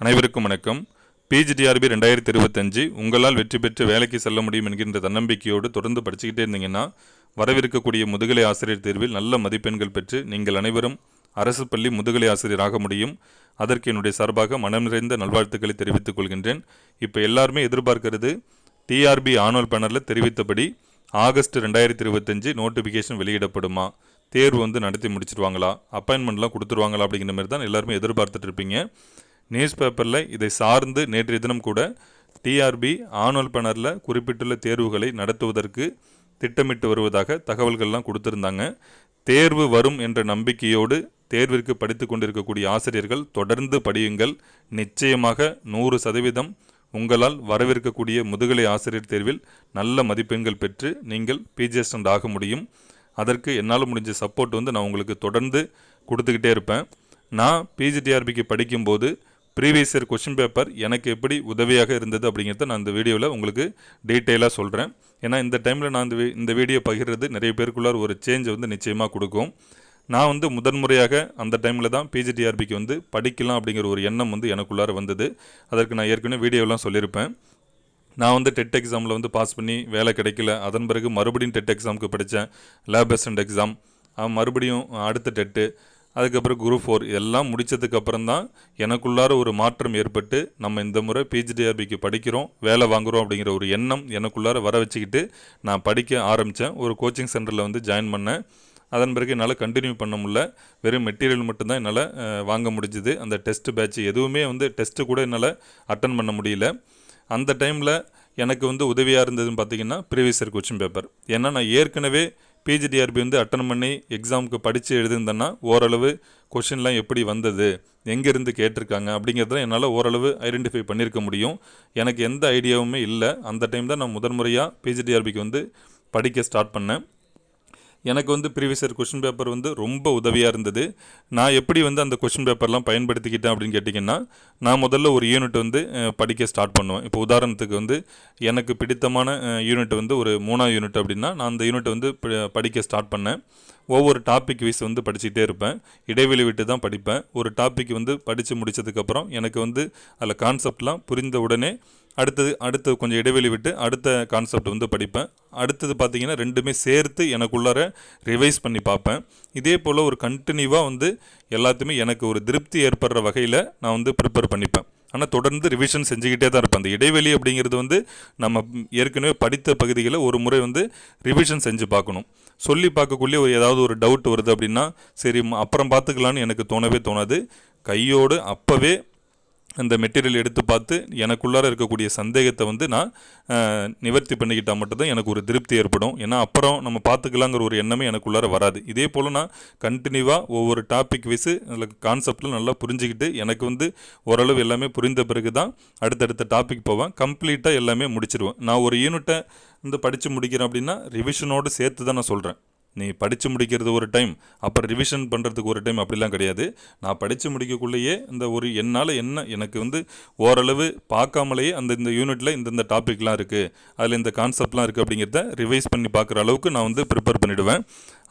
அனைவருக்கும் வணக்கம். பிஜிடிஆர்பி ரெண்டாயிரத்தி இருபத்தஞ்சு உங்களால் வெற்றி பெற்று வேலைக்கு செல்ல முடியும் என்கின்ற தன்னம்பிக்கையோடு தொடர்ந்து படிச்சுக்கிட்டே இருந்தீங்கன்னா வரவிருக்கக்கூடிய முதுகலை ஆசிரியர் தேர்வில் நல்ல மதிப்பெண்கள் பெற்று நீங்கள் அனைவரும் அரசு பள்ளி முதுகலை ஆசிரியராக முடியும். அதற்கு என்னுடைய சார்பாக மனம் நிறைந்த நல்வாழ்த்துக்களை தெரிவித்துக் கொள்கின்றேன். இப்போ எல்லாருமே எதிர்பார்க்கிறது டிஆர்பி ஆனுவல் பேனரில் தெரிவித்தபடி ஆகஸ்ட் ரெண்டாயிரத்தி இருபத்தஞ்சு நோட்டிஃபிகேஷன் வெளியிடப்படுமா? தேர்வு வந்து நடத்தி முடிச்சிருவாங்களா? அப்பாயின்மெண்ட்லாம் கொடுத்துருவாங்களா அப்படிங்கிற மாதிரி தான் எல்லாருமே எதிர்பார்த்துட்டு இருப்பீங்க. நியூஸ் பேப்பரில் இதை சார்ந்து நேற்றைய தினம் கூட டிஆர்பி ஆனுவல் பேனரில் குறிப்பிட்டுள்ள தேர்வுகளை நடத்துவதற்கு திட்டமிட்டு வருவதாக தகவல்கள்லாம் கொடுத்துருந்தாங்க. தேர்வு வரும் என்ற நம்பிக்கையோடு தேர்விற்கு படித்து கொண்டிருக்கக்கூடிய ஆசிரியர்கள் தொடர்ந்து படியுங்கள். நிச்சயமாக நூறு சதவீதம் உங்களால் வரவிருக்கக்கூடிய முதுகலை ஆசிரியர் தேர்வில் நல்ல மதிப்பெண்கள் பெற்று நீங்கள் பிஜிஎஸ்டண்ட் ஆக முடியும். அதற்கு என்னால் முடிஞ்ச சப்போர்ட் வந்து நான் உங்களுக்கு தொடர்ந்து கொடுத்துக்கிட்டே இருப்பேன். நான் பிஜிடிஆர்பிக்கு படிக்கும்போது ப்ரீவியஸ் இயர் கொஷின் பேப்பர் எனக்கு எப்படி உதவியாக இருந்தது அப்படிங்கிறத நான் இந்த வீடியோவில் உங்களுக்கு டீட்டெயிலாக சொல்கிறேன் ஏன்னா இந்த டைமில் நான் இந்த வி- இந்த வீடியோ பகிர்றது நிறைய பேருக்குள்ளார் ஒரு சேஞ்சை வந்து நிச்சயமாக கொடுக்கும். நான் வந்து முதன்முறையாக அந்த டைமில் தான் பிஜிடிஆர்பிக்கு வந்து படிக்கலாம் அப்படிங்கிற ஒரு எண்ணம் வந்து எனக்குள்ளார வந்தது. அதற்கு நான் ஏற்கனவே வீடியோலாம் சொல்லியிருப்பேன். நான் வந்து டெட் எக்ஸாமில் வந்து பாஸ் பண்ணி வேலை கிடைக்கல. அதன் பிறகு மறுபடியும் டெட் எக்ஸாமுக்கு படித்தேன் லேப் அசிஸ்டன்ட் எக்ஸாம் மறுபடியும் அடுத்த டெட்டு அதுக்கப்புறம் குரூப் ஃபோர் எல்லாம் முடித்ததுக்கப்புறம் தான் எனக்குள்ளார ஒரு மாற்றம் ஏற்பட்டு நம்ம இந்த முறை பிஜிடிஆர்பிக்கு படிக்கிறோம் வேலை வாங்குறோம் அப்படிங்கிற ஒரு எண்ணம் எனக்குள்ளார வர வச்சுக்கிட்டு நான் படிக்க ஆரம்பித்தேன் ஒரு கோச்சிங் சென்டரில் வந்து ஜாயின் பண்ணேன். அதன் பிறகு என்னால் கண்டினியூ பண்ண முடியல. வெறும் மெட்டீரியல் மட்டும்தான் என்னால் வாங்க முடிஞ்சுது. அந்த டெஸ்ட் பேட்ச் எதுவுமே வந்து டெஸ்ட்டு கூட என்னால் அட்டன் பண்ண முடியல. அந்த டைமில் எனக்கு வந்து உதவியாக இருந்ததுன்னு பார்த்தீங்கன்னா ப்ரீவியஸ் இயர் கொஸ்டின் பேப்பர் ஏன்னா நான் ஏற்கனவே பிஜிடிஆர்பி வந்து அட்டன் பண்ணி எக்ஸாமுக்கு படித்து எழுதியிருந்தேன்னா ஓரளவு கொஷின்லாம் எப்படி வந்தது எங்கேருந்து கேட்டிருக்காங்க அப்படிங்கிறத என்னால் ஓரளவு ஐடென்டிஃபை பண்ணியிருக்க முடியும். எனக்கு எந்த ஐடியாவுமே இல்லை. அந்த டைம் தான் நான் முதன்முறையாக பிஜிடிஆர்பிக்கு வந்து படிக்க ஸ்டார்ட் பண்ணேன். எனக்கு வந்து ப்ரீவியஸ் இயர் கொஷின் பேப்பர் வந்து ரொம்ப உதவியாக இருந்தது. நான் எப்படி வந்து அந்த கொஷின் பேப்பர்லாம் பயன்படுத்திக்கிட்டேன் அப்படின்னு கேட்டிங்கன்னா நான் முதல்ல ஒரு யூனிட் வந்து படிக்க ஸ்டார்ட் பண்ணுவேன். இப்போ உதாரணத்துக்கு வந்து எனக்கு பிடித்தமான யூனிட் வந்து ஒரு மூணாவது யூனிட் அப்படின்னா நான் அந்த யூனிட் வந்து படிக்க ஸ்டார்ட் பண்ணேன். ஒவ்வொரு டாபிக் வைஸ் வந்து படிச்சுக்கிட்டே இருப்பேன். இடைவெளி விட்டு தான் படிப்பேன். ஒரு டாபிக் வந்து படித்து முடிச்சதுக்கப்புறம் எனக்கு வந்து அதில் கான்செப்ட்லாம் புரிந்த உடனே அடுத்தது அடுத்து கொஞ்சம் இடைவெளி விட்டு அடுத்த கான்செப்ட் வந்து படிப்பேன். அடுத்தது பார்த்தீங்கன்னா ரெண்டுமே சேர்த்து எனக்குள்ளார ரிவைஸ் பண்ணி பார்ப்பேன். இதே போல் ஒரு கண்டினியூவாக வந்து எல்லாத்தையுமே எனக்கு ஒரு திருப்தி ஏற்படுற வகையில் நான் வந்து ப்ரிப்பேர் பண்ணிப்பேன். ஆனால் தொடர்ந்து ரிவிஷன் செஞ்சுக்கிட்டே தான் இருப்பேன். அந்த இடைவெளி அப்படிங்கிறது வந்து நம்ம ஏற்கனவே படித்த பகுதிகளை ஒரு முறை வந்து ரிவிஷன் செஞ்சு பார்க்கணும். சொல்லி பார்க்கக்குள்ளே ஒரு ஏதாவது ஒரு டவுட் வருது அப்படின்னா சரி அப்புறம் பார்த்துக்கலான்னு எனக்கு தோணவே தோணாது. கையோடு அப்போவே அந்த மெட்டீரியல் எடுத்து பார்த்து எனக்குள்ளார இருக்கக்கூடிய சந்தேகத்தை வந்து நான் நிவர்த்தி பண்ணிக்கிட்டால் மட்டும்தான் எனக்கு ஒரு திருப்தி ஏற்படும். ஏன்னா அப்புறம் நம்ம பார்த்துக்கலாங்கிற ஒரு எண்ணமே எனக்குள்ளார வராது. இதே போல் நான் கண்டினியூவாக ஒவ்வொரு டாபிக் வைஸு அதில் கான்செப்டில் நல்லா புரிஞ்சுக்கிட்டு எனக்கு வந்து ஓரளவு எல்லாமே புரிந்த பிறகு தான் அடுத்தடுத்த டாபிக் போவேன். கம்ப்ளீட்டாக எல்லாமே முடிச்சிருவேன். நான் ஒரு யூனிட்டை வந்து படித்து முடிக்கிறேன் அப்படின்னா ரிவிஷனோடு சேர்த்து தான் நான் சொல்கிறேன் நீ படித்து முடிக்கிறது ஒரு டைம் அப்புறம் ரிவிஷன் பண்ணுறதுக்கு ஒரு டைம் அப்படிலாம் கிடையாது. நான் படித்து முடிக்கக்குள்ளேயே இந்த ஒரு என்னால் என்ன எனக்கு வந்து ஓரளவு பார்க்காமலேயே அந்த இந்த யூனிட்டில் இந்தந்த டாபிக்லாம் இருக்குது அதில் இந்த கான்செப்ட்லாம் இருக்குது அப்படிங்கிறத ரிவைஸ் பண்ணி பார்க்குற அளவுக்கு நான் வந்து ப்ரிப்பேர் பண்ணிவிடுவேன்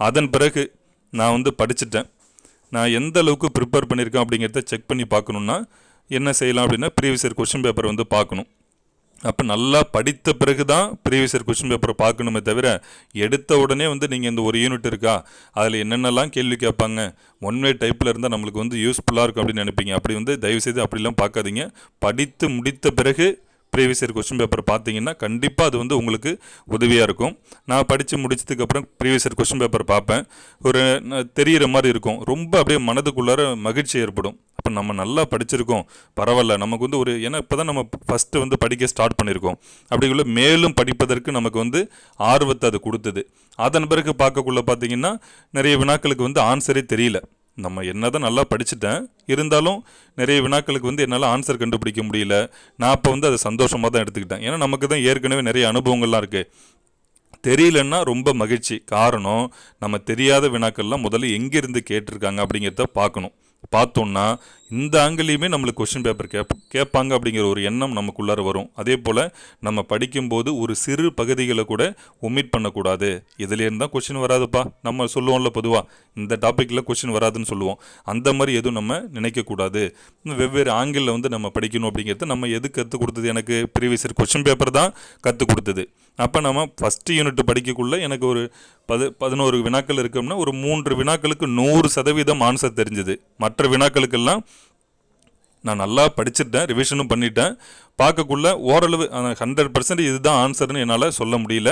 அதன் பிறகு நான் வந்து படிச்சுட்டேன். நான் எந்த அளவுக்கு ப்ரிப்பேர் பண்ணியிருக்கேன் அப்படிங்கிறத செக் பண்ணி பார்க்கணுன்னா என்ன செய்யலாம் அப்படின்னா ப்ரீவியஸ் இயர் கொஷின் பேப்பர் வந்து பார்க்கணும். அப்போ நல்லா படித்த பிறகு தான் ப்ரீவியஸ் இயர் கொஸ்டின் பேப்பரை பார்க்கணுமே தவிர எடுத்த உடனே வந்து நீங்கள் இந்த ஒரு யூனிட் இருக்கா? அதில் என்னென்னலாம் கேள்வி கேட்பாங்க? ஒன் வே டைப்பில் இருந்தால் நம்மளுக்கு வந்து யூஸ்ஃபுல்லாக இருக்கும் அப்படின்னு நினைப்பீங்க. அப்படி வந்து தயவுசெய்து அப்படிலாம் பார்க்காதீங்க. படித்து முடித்த பிறகு ப்ரீவியஸ் இயர் கொஸ்டின் பேப்பர் பார்த்தீங்கன்னா கண்டிப்பாக அது வந்து உங்களுக்கு உதவியாக இருக்கும். நான் படித்து முடிச்சதுக்கப்புறம் ப்ரீவியஸ் இயர் கொஸ்டின் பேப்பர் பார்ப்பேன். ஒரு தெரிகிற தெரியிற மாதிரி இருக்கும். ரொம்ப அப்படியே மனதுக்குள்ளார மகிழ்ச்சி ஏற்படும். அப்போ நம்ம நல்லா படிச்சிருக்கோம். பரவாயில்ல. நமக்கு வந்து ஒரு ஏன்னா இப்போ தான் நம்ம ஃபஸ்ட்டு வந்து படிக்க ஸ்டார்ட் பண்ணியிருக்கோம் அப்படிக்குள்ள மேலும் படிப்பதற்கு நமக்கு வந்து ஆர்வத்தை அது கொடுத்தது. அதன் பிறகு பார்க்கக்குள்ள பார்த்தீங்கன்னா நிறைய வினாக்களுக்கு வந்து ஆன்சரே தெரியல. நம்ம என்ன தான் நல்லா படிச்சுட்டேன் இருந்தாலும் நிறைய வினாக்களுக்கு வந்து என்னால் ஆன்சர் கண்டுபிடிக்க முடியல. நான் அப்போ வந்து அதை சந்தோஷமாக தான் எடுத்துக்கிட்டேன். ஏன்னா நமக்கு தான் ஏற்கனவே நிறைய அனுபவங்கள்லாம் இருக்குது தெரியலன்னா ரொம்ப மகிழ்ச்சி. காரணம் நம்ம தெரியாத வினாக்கள்லாம் முதல்ல எங்கேருந்து கேட்டிருக்காங்க அப்படிங்கிறத பார்க்கணும். பார்த்தோன்னா இந்த ஆங்கிலையுமே நம்மளுக்கு கொஷின் பேப்பர் கேப் கேட்பாங்க அப்படிங்கிற ஒரு எண்ணம் நமக்குள்ளார வரும். அதே போல் நம்ம படிக்கும்போது ஒரு சிறு பகுதிகளை கூட ஒமிட் பண்ணக்கூடாது. இதுலேருந்து தான் கொஷின் வராதுப்பா. நம்ம சொல்லுவோம்ல பொதுவாக இந்த டாப்பிக்கில் கொஷின் வராதுன்னு சொல்லுவோம். அந்த மாதிரி எதுவும் நம்ம நினைக்கக்கூடாது. வெவ்வேறு ஆங்கிளில் வந்து நம்ம படிக்கணும் அப்படிங்கிறது நம்ம எது கற்றுக் கொடுத்தது எனக்கு? ப்ரீவியஸ் இயர் கொஷின் பேப்பர் தான் கற்றுக் கொடுத்தது. அப்போ நம்ம ஃபஸ்ட்டு யூனிட் படிக்கக்குள்ளே எனக்கு ஒரு பது பதினோரு வினாக்கள் இருக்கோம்னா ஒரு மூன்று வினாக்களுக்கு நூறு சதவீதம் ஆன்சர் தெரிஞ்சுது. மற்ற வினாக்களுக்கெல்லாம் நான் நல்லா படிச்சிட்டேன் ரிவிஷனும் பண்ணிட்டேன். பார்க்கக்குள்ள ஓரளவு ஹண்ட்ரட் பர்சன்ட் இதுதான் ஆன்சர்னு என்னால் சொல்ல முடியல.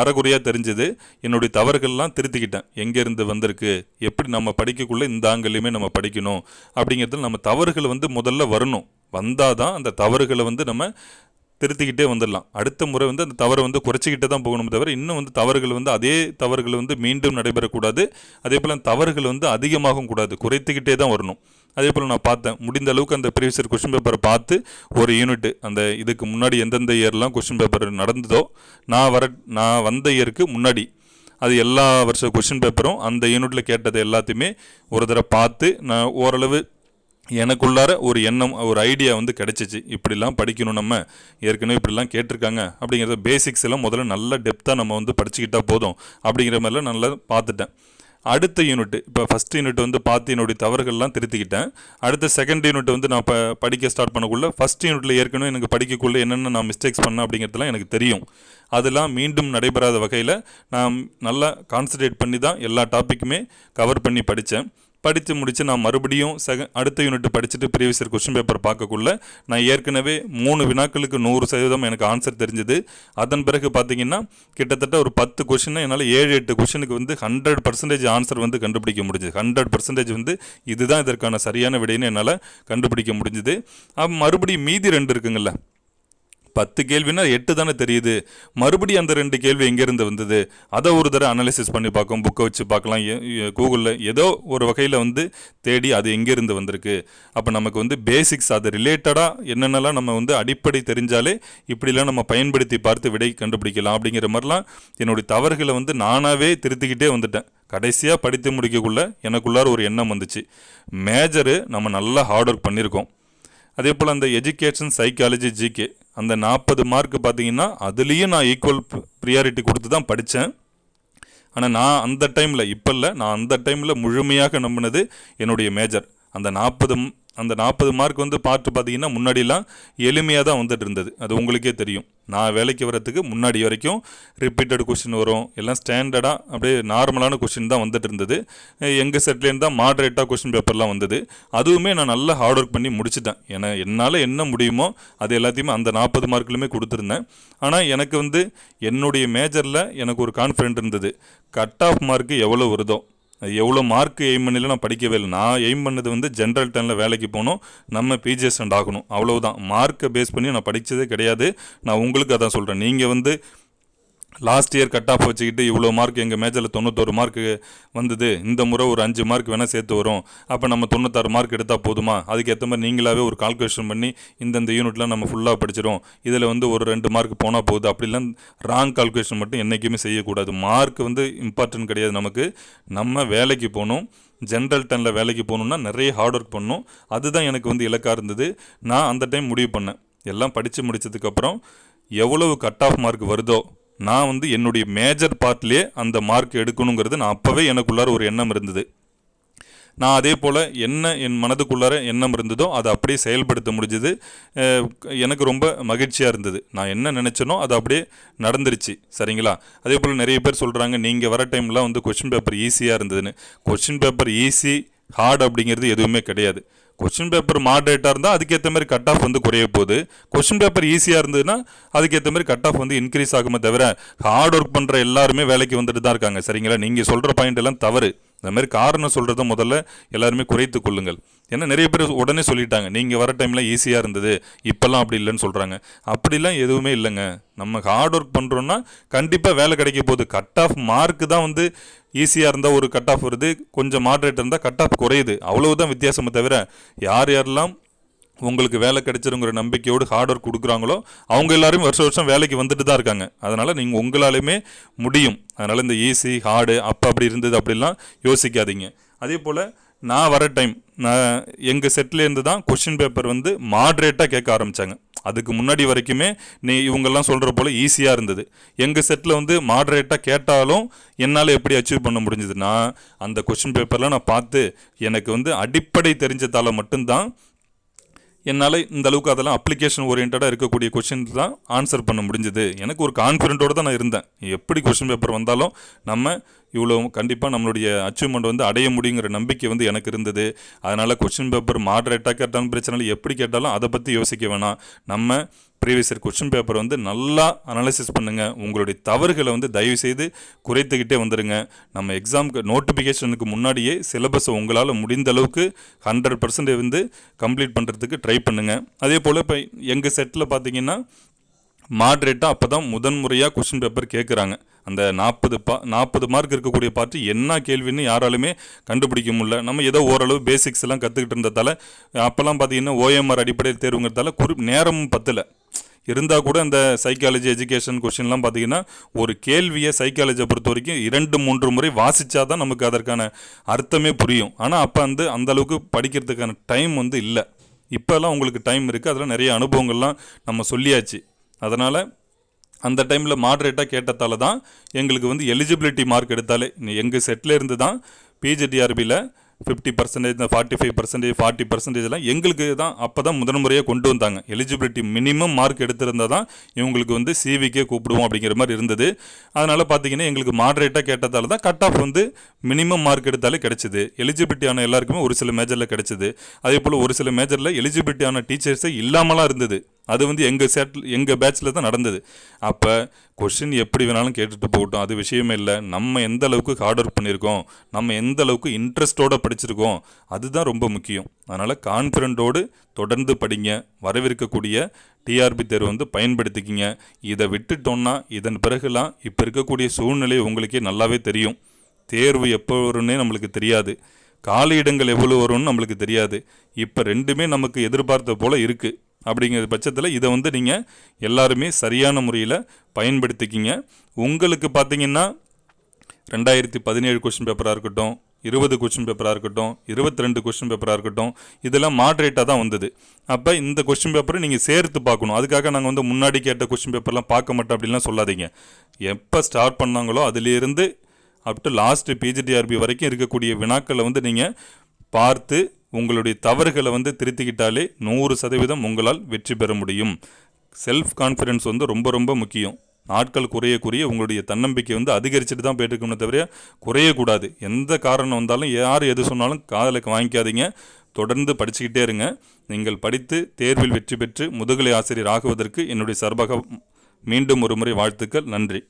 அறகுறையாக தெரிஞ்சது. என்னுடைய தவறுகள்லாம் திருத்திக்கிட்டேன். எங்கேருந்து வந்திருக்கு? எப்படி நம்ம படிக்கக்குள்ளே இந்த ஆங்கிலையுமே நம்ம படிக்கணும்? அப்படிங்கிறது நம்ம தவறுகள் வந்து முதல்ல வரணும். வந்தால் தான் அந்த தவறுகளை வந்து நம்ம திருத்திக்கிட்டே வந்துடலாம். அடுத்த முறை வந்து அந்த தவறை வந்து குறைச்சிக்கிட்டே தான் போகணும் தவிர இன்னும் வந்து தவறுகள் வந்து அதே தவறுகள் வந்து மீண்டும் நடைபெறக்கூடாது. அதே போல் தவறுகள் வந்து அதிகமாகவும் கூடாது. குறைத்துக்கிட்டே தான் வரணும். அதே போல் நான் பார்த்தேன் முடிந்த அளவுக்கு அந்த ப்ரீவியஸ் இயர் கொஷின் பேப்பரை பார்த்து ஒரு யூனிட் அந்த இதுக்கு முன்னாடி எந்தெந்த இயர்லாம் கொஷின் பேப்பர் நடந்ததோ நான் வர நான் வந்த இயருக்கு முன்னாடி அது எல்லா வருஷ கொஷின் பேப்பரும் அந்த யூனிட்டில் கேட்டது எல்லாத்தையுமே ஒரு தடவை பார்த்து நான் ஓரளவு எனக்குள்ளார ஒரு எண்ணம் ஒரு ஐடியா வந்து கிடைச்சிச்சு. இப்படிலாம் படிக்கணும் நம்ம. ஏற்கனவே இப்படிலாம் கேட்டிருக்காங்க. அப்படிங்கிறத பேசிக்ஸ் எல்லாம் முதல்ல நல்ல டெப்த்தாக நம்ம வந்து படிச்சுக்கிட்டால் போதும். அப்படிங்கிற மாதிரிலாம் நல்லா பார்த்துட்டேன். அடுத்த யூனிட் இப்போ ஃபஸ்ட் யூனிட் வந்து பார்த்து என்னுடைய தவறுகள்லாம் திருத்திக்கிட்டேன். அடுத்த செகண்ட் யூனிட் வந்து நான் இப்போ படிக்க ஸ்டார்ட் பண்ணக்குள்ள ஃபஸ்ட் யூனிட்டில் ஏற்கனவே எனக்கு படிக்கக்குள்ள என்னென்ன நான் மிஸ்டேக்ஸ் பண்ணேன் அப்படிங்கிறதுலாம் எனக்கு தெரியும். அதெல்லாம் மீண்டும் நடைபெறாத வகையில் நான் நல்லா கான்சன்ட்ரேட் பண்ணி தான் எல்லா டாப்பிக்குமே கவர் பண்ணி படித்தேன். படித்து முடித்து நான் மறுபடியும் செக அடுத்த யூனிட் படிச்சுட்டு ப்ரீவியஸ் இயர் கொஸ்டின் பேப்பர் பார்க்கக்குள்ள நான் ஏற்கனவே மூணு வினாக்களுக்கு நூறு சதவீதம் எனக்கு ஆன்சர் தெரிஞ்சது. அதன் பிறகு பார்த்தீங்கன்னா கிட்டத்தட்ட ஒரு பத்து கொஷினை என்னால் ஏழு எட்டு கொஷினுக்கு வந்து ஹண்ட்ரட் பர்சன்டேஜ் ஆன்சர் வந்து கண்டுபிடிக்க முடிஞ்சுது. ஹண்ட்ரட் பர்சன்டேஜ் வந்து இதுதான் இதற்கான சரியான விடைன்னு என்னால் கண்டுபிடிக்க முடிஞ்சுது. மறுபடியும் மீதி ரெண்டு இருக்குங்கள்ல பத்து கேள்வினா எட்டு தானே தெரியுது. மறுபடியும் அந்த ரெண்டு கேள்வி எங்கேருந்து வந்தது? அதை ஒரு தடவை அனாலிசிஸ் பண்ணி பார்க்கும் புக்கை வச்சு பார்க்கலாம். கூகுளில் ஏதோ ஒரு வகையில் வந்து தேடி அது எங்கேருந்து வந்திருக்கு. அப்போ நமக்கு வந்து பேசிக்ஸ் அது ரிலேட்டடாக என்னென்னலாம் நம்ம வந்து அடிப்படை தெரிஞ்சாலே இப்படிலாம் நம்ம பயன்படுத்தி பார்த்து விடை கண்டுபிடிக்கலாம் அப்படிங்கிற மாதிரிலாம் என்னுடைய தவறுகளை வந்து நானாகவே திருத்திக்கிட்டே வந்துட்டேன். கடைசியாக படித்து முடிக்கக்குள்ள எனக்குள்ளார ஒரு எண்ணம் வந்துச்சு. மேஜரு நம்ம நல்லா ஹார்ட் ஒர்க் பண்ணியிருக்கோம். அதே போல் அந்த எஜுகேஷன் சைக்காலஜி ஜிகே அந்த நாற்பது மார்க் பார்த்தீங்கன்னா அதுலேயும் நான் ஈக்குவல் ப்ரியாரிட்டி கொடுத்து தான் படித்தேன் ஆனால் நான் அந்த டைமில் இப்போ இல்லை நான் அந்த டைமில் முழுமையாக நம்பினது என்னுடைய மேஜர் அந்த நாற்பது அந்த நாற்பது மார்க் வந்து பார்த்து பார்த்தீங்கன்னா முன்னாடிலாம் எளிமையாக தான் வந்துட்டு இருந்தது. அது உங்களுக்கே தெரியும். நான் வேலைக்கு வரத்துக்கு முன்னாடி வரைக்கும் ரிப்பீட்டட் கொஷின் வரும். எல்லாம் ஸ்டாண்டர்டாக அப்படியே நார்மலான கொஷின் தான் வந்துட்டு இருந்தது. எங்கள் செட்லேருந்து தான் மாடரேட்டாக கொஷின் பேப்பர்லாம் வந்தது. அதுவுமே நான் நல்லா ஹார்ட் ஒர்க் பண்ணி முடிச்சுட்டேன். ஏன்னா என்னால் என்ன முடியுமோ அது எல்லாத்தையுமே அந்த நாற்பது மார்க்லையுமே கொடுத்துருந்தேன். ஆனால் எனக்கு வந்து என்னுடைய மேஜரில் எனக்கு ஒரு கான்ஃபிடென்ட் இருந்தது. கட் ஆஃப் மார்க்கு எவ்வளோ வருதோ. எவ்வளோ மார்க் எய்ம் பண்ணல நான் படிக்கவே இல்லை. நான் எய்ம் பண்ணது வந்து ஜென்ரல் டெனில் வேலைக்கு போகணும். நம்ம பிஜிஎஸ்டண்ட் ஆகணும். அவ்வளவுதான். மார்க்கை பேஸ் பண்ணி நான் படித்ததே கிடையாது. நான் உங்களுக்கு அதான் சொல்கிறேன் நீங்கள் வந்து லாஸ்ட் இயர் கட் ஆஃப் வச்சுக்கிட்டு இவ்வளோ மார்க் எங்கள் மேஜரில் தொண்ணூத்தொரு மார்க்கு வந்தது. இந்த முறை ஒரு அஞ்சு மார்க் வேணால் சேர்த்து வரும். அப்போ நம்ம தொண்ணூத்தாறு மார்க் எடுத்தால் போதுமா? அதுக்கேற்ற மாதிரி நீங்களாகவே ஒரு கால்குலேஷன் பண்ணி இந்தந்த யூனிட்லாம் நம்ம ஃபுல்லாக படிச்சிடும் இதில் வந்து ஒரு ரெண்டு மார்க் போனால் போகுது அப்படிலாம் ராங் கால்குலேஷன் மட்டும் என்றைக்குமே செய்யக்கூடாது. மார்க் வந்து இம்பார்ட்டன்ட் கிடையாது நமக்கு. நம்ம வேலைக்கு போகணும். ஜென்ரல் டெனில் வேலைக்கு போகணுன்னா நிறைய ஹார்ட் ஒர்க் பண்ணணும். அதுதான் எனக்கு வந்து இலக்காக இருந்தது. நான் அந்த டைம் முடிவு பண்ணேன். எல்லாம் படித்து முடிச்சதுக்கப்புறம் எவ்வளவு கட் ஆஃப் மார்க் வருதோ நான் வந்து என்னுடைய மேஜர் பார்ட்லேயே அந்த மார்க் எடுக்கணுங்கிறது நான் அப்போவே எனக்குள்ளார ஒரு எண்ணம் இருந்தது. நான் அதே போல் என்ன என் மனதுக்குள்ளார எண்ணம் இருந்ததோ அதை அப்படியே செயல்படுத்த முடிஞ்சது. எனக்கு ரொம்ப மகிழ்ச்சியாக இருந்தது. நான் என்ன நினச்சேனோ அது அப்படியே நடந்துருச்சு. சரிங்களா? அதே போல் நிறைய பேர் சொல்கிறாங்க நீங்கள் வர டைம்லாம் வந்து கொஷின் பேப்பர் ஈஸியாக இருந்ததுன்னு. கொஷின் பேப்பர் ஈஸி ஹார்ட் அப்படிங்கிறது எதுவுமே கிடையாது. கொஷின் பேப்பர் மாடரேட்டாக இருந்தால் அதுக்கேற்ற மாதிரி கட் ஆஃப் வந்து குறைய போகுது. கொஸ்டின் பேப்பர் ஈஸியாக இருந்ததுன்னா அதுக்கேற்ற மாதிரி கட் ஆஃப் வந்து இன்க்ரீஸ் ஆகுமே தவிர ஹார்ட் ஒர்க் பண்ணுற எல்லாருமே வேலைக்கு வந்துட்டு தான் இருக்காங்க. சரிங்களா? நீங்கள் சொல்கிற பாயிண்ட் எல்லாம் தவறு. இந்த மாதிரி காரணம் சொல்கிறத முதல்ல எல்லாருமே குறைத்து கொள்ளுங்கள். ஏன்னா நிறைய பேர் உடனே சொல்லிட்டாங்க நீங்கள் வர டைமில் ஈஸியாக இருந்தது இப்போல்லாம் அப்படி இல்லைன்னு சொல்கிறாங்க அப்படிலாம் எதுவுமே இல்லைங்க. நம்ம ஹார்ட் ஒர்க் பண்ணுறோன்னா கண்டிப்பாக வேலை கிடைக்க போகுது. கட் ஆஃப் மார்க்கு தான் வந்து ஈஸியாக இருந்தால் ஒரு கட் ஆஃப் வருது கொஞ்சம் மாட்ரேட் இருந்தால் கட் ஆஃப் குறையுது. அவ்வளவுதான் வித்தியாசமே தவிர யார் யாரெல்லாம் உங்களுக்கு வேலை கிடைச்சிருங்கிற நம்பிக்கையோடு ஹார்ட் ஒர்க் கொடுக்குறாங்களோ அவங்க எல்லாரும் வருஷம் வருஷம் வேலைக்கு வந்துட்டு தான் இருக்காங்க. அதனால் நீங்கள் உங்களாலையுமே முடியும். அதனால் இந்த ஈஸி ஹார்டு அப்போ அப்படி இருந்தது அப்படிலாம் யோசிக்காதீங்க. அதே போல் நான் வர டைம் நான் எங்கள் செட்லேருந்து தான் கொஷின் பேப்பர் வந்து மாட்ரேட்டாக கேட்க ஆரம்பித்தாங்க அதுக்கு முன்னாடி வரைக்குமே நீ இவங்கெல்லாம் சொல்கிற போல் ஈஸியாக இருந்தது. எங்கள் செட்டில் வந்து மாட்ரேட்டாக கேட்டாலும் என்னால் எப்படி அச்சீவ் பண்ண முடிஞ்சதுன்னா அந்த கொஷின் பேப்பர்லாம் நான் பார்த்து எனக்கு வந்து அடிப்படை தெரிஞ்சதால் மட்டும்தான் என்னால் இந்த அளவுக்கு அதெல்லாம் அப்ளிகேஷன் ஓரியன்டாக இருக்கக்கூடிய கொஷின் தான் ஆன்சர் பண்ண முடிஞ்சது. எனக்கு ஒரு கான்ஃபிடென்ட்டோடு தான் நான் இருந்தேன். எப்படி கொஷின் பேப்பர் வந்தாலும் நம்ம இவ்வளோ கண்டிப்பாக நம்மளுடைய அச்சீவ்மெண்ட் வந்து அடைய முடியுங்கிற நம்பிக்கை வந்து எனக்கு இருந்தது. அதனால் கொஷின் பேப்பர் மாடரேட்டாக கேட்டாலும் பிரச்சனை இல்லை. எப்படி கேட்டாலும் அதை பற்றி யோசிக்க வேணாம். நம்ம ப்ரீவியஸ் இயர் கொஷின் பேப்பர் வந்து நல்லா அனலைசிஸ் பண்ணுங்கள் உங்களுடைய தவறுகளை வந்து தயவு செய்து குறைத்துக்கிட்டே வந்துடுங்க நம்ம எக்ஸாமுக்கு நோட்டிஃபிகேஷனுக்கு முன்னாடியே சிலபஸை உங்களால் முடிந்த அளவுக்கு ஹண்ட்ரட் பர்சன்ட் வந்து கம்ப்ளீட் பண்ணுறதுக்கு ட்ரை பண்ணுங்கள் அதே போல் இப்போ எங்கள் செட்டில் பார்த்தீங்கன்னா மாட்ரேட்டாக அப்போ தான் முதன்முறையாக கொஷின் பேப்பர் கேட்குறாங்க அந்த நாற்பது பா நாற்பது மார்க் இருக்கக்கூடிய பார்ட்டு என்ன கேள்வின்னு யாராலுமே கண்டுபிடிக்க முடியல. நம்ம ஏதோ ஓரளவு பேசிக்ஸ் எல்லாம் கற்றுக்கிட்டு இருந்ததால் அப்போல்லாம் பார்த்தீங்கன்னா ஓஎம்ஆர் அடிப்படையில் தேர்வுங்கிறதால குறி நேரமும் பத்தலை. இருந்தால் கூட இந்த சைக்காலஜி எஜுகேஷன் கொஷின்லாம் பார்த்தீங்கன்னா ஒரு கேள்வியை சைக்காலஜியை பொறுத்த வரைக்கும் இரண்டு மூன்று முறை வாசித்தா தான் நமக்கு அதற்கான அர்த்தமே புரியும். ஆனால் அப்போ வந்து அந்தளவுக்கு படிக்கிறதுக்கான டைம் வந்து இல்லை. இப்போல்லாம் உங்களுக்கு டைம் இருக்குது அதெல்லாம் நிறைய அனுபவங்கள்லாம் நம்ம சொல்லியாச்சு. அதனால் அந்த டைமில் மாட்ரேட்டாக கேட்டதால தான் எங்களுக்கு வந்து எலிஜிபிலிட்டி மார்க் எடுத்தாலே எங்கள் செட்டில் இருந்து தான் பிஜிடிஆர்பியில் fifty percentage forty five percentage forty பர்சன்டேஜ்லாம் எங்களுக்கு தான் அப்போ தான் முதன் முறையாக கொண்டு வந்தாங்க. எலிஜிபிலிட்டி மினிமம் மார்க் எடுத்திருந்தால் தான் இவங்களுக்கு வந்து சிவிக்கே கூப்பிடுவோம் அப்படிங்கிற மாதிரி இருந்தது. அதனால் பார்த்தீங்கன்னா எங்களுக்கு மாட்ரேட்டாக கேட்டதால தான் கட் ஆஃப் வந்து மினிமம் மார்க் எடுத்தாலே கிடச்சிது. எலிஜிபிலிட்டியான எல்லாருக்குமே ஒரு சில மேஜரில் கிடச்சிது. அதே போல் ஒரு சில மேஜரில் எலிஜிபிலிட்டியான டீச்சர்ஸே இல்லாமலாம் இருந்தது. அது வந்து எங்கள் சேட்டில் எங்கள் பேட்சில் தான் நடந்தது. அப்போ கொஷின் எப்படி வேணாலும் கேட்டுட்டு போகட்டும். அது விஷயமே இல்லை. நம்ம எந்த அளவுக்கு ஹார்ட் ஒர்க் பண்ணியிருக்கோம் நம்ம எந்த அளவுக்கு இன்ட்ரெஸ்ட்டோடு படிச்சிருக்கோம்? அதுதான் ரொம்ப முக்கியம். அதனால் கான்ஃபிடண்ட்டோடு தொடர்ந்து படிங்க. வரவிருக்கக்கூடிய டிஆர்பி தேர்வு வந்து பயன்படுத்திக்கிங்க. இதை விட்டுட்டோன்னா இதன் பிறகுலாம் இப்போ இருக்கக்கூடிய சூழ்நிலை உங்களுக்கே நல்லாவே தெரியும். தேர்வு எப்போ வரும்னே நம்மளுக்கு தெரியாது. காலியிடங்கள் எவ்வளோ வரும்னு நம்மளுக்கு தெரியாது. இப்போ ரெண்டுமே நமக்கு எதிர்பார்த்த போல் இருக்குது அப்படிங்கிற பட்சத்தில் இதை வந்து நீங்கள் எல்லாருமே சரியான முறையில் பயன்படுத்திக்கிங்க. உங்களுக்கு பார்த்தீங்கன்னா ரெண்டாயிரத்தி பதினேழு கொஷின் பேப்பராக இருக்கட்டும் இருபது கொஷின் பேப்பராக இருக்கட்டும் இருபத்தி ரெண்டு கொஷின் பேப்பராக இருக்கட்டும் இதெல்லாம் மாட்ரேட்டாக தான் வந்தது. அப்போ இந்த கொஷின் பேப்பரை நீங்கள் சேர்த்து பார்க்கணும். அதுக்காக நாங்கள் வந்து முன்னாடி கேட்ட கொஷின் பேப்பர்லாம் பார்க்க மாட்டோம் அப்படின்லாம் சொல்லாதீங்க. எப்போ ஸ்டார்ட் பண்ணாங்களோ அதுலேருந்து அப் டு லாஸ்ட் பிஜிடிஆர்பி வரைக்கும் இருக்கக்கூடிய வினாக்களை வந்து நீங்கள் பார்த்து உங்களுடைய தவறுகளை வந்து திருத்திக்கிட்டாலே நூறு சதவீதம் உங்களால் வெற்றி பெற முடியும். செல்ஃப் கான்ஃபிடென்ஸ் வந்து ரொம்ப ரொம்ப முக்கியம். நாட்கள் குறைய குறைய உங்களுடைய தன்னம்பிக்கை வந்து அதிகரிச்சுட்டு தான் போயிட்டு இருக்கணும் தவிர குறையக்கூடாது எந்த காரணம் வந்தாலும் யார் எது சொன்னாலும் காதலுக்கு வாங்கிக்காதீங்க. தொடர்ந்து படிச்சுக்கிட்டே இருங்க. நீங்கள் படித்து தேர்வில் வெற்றி பெற்று முதுகலை ஆசிரியர் ஆகுவதற்கு என்னுடைய சர்பக மீண்டும் ஒரு முறை வாழ்த்துக்கள். நன்றி.